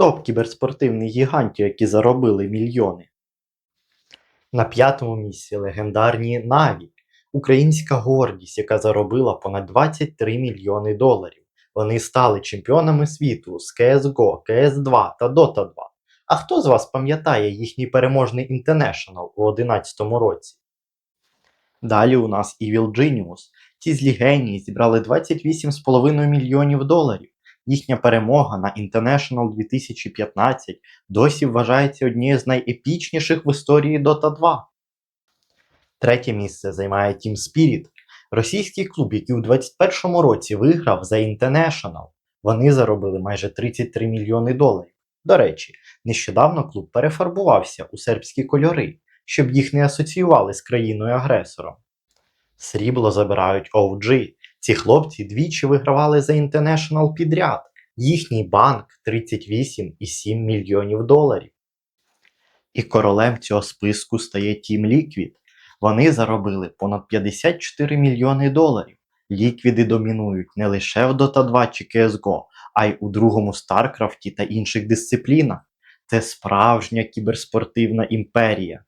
Топ кіберспортивних гігантів, які заробили мільйони. На п'ятому місці легендарні Наві, українська гордість, яка заробила понад 23 мільйони доларів. Вони стали чемпіонами світу з CSGO, CS2 та Dota 2. А хто з вас пам'ятає їхній переможний інтернешнл у 2011 році? Далі у нас Evil Genius. Ці злі генії зібрали 28,5 мільйонів доларів. Їхня перемога на International 2015 досі вважається однією з найепічніших в історії Dota 2. Третє місце займає Team Spirit, російський клуб, який у 2021 році виграв за International. Вони заробили майже 33 мільйони доларів. До речі, нещодавно клуб перефарбувався у сербські кольори, щоб їх не асоціювали з країною-агресором. Срібло забирають OG. Ці хлопці двічі вигравали за International підряд. Їхній банк 38,7 мільйонів доларів. І королем цього списку стає Team Liquid. Вони заробили понад 54 мільйони доларів. Ліквіди домінують не лише в Dota 2 чи CSGO, а й у другому Старкрафті та інших дисциплінах. Це справжня кіберспортивна імперія.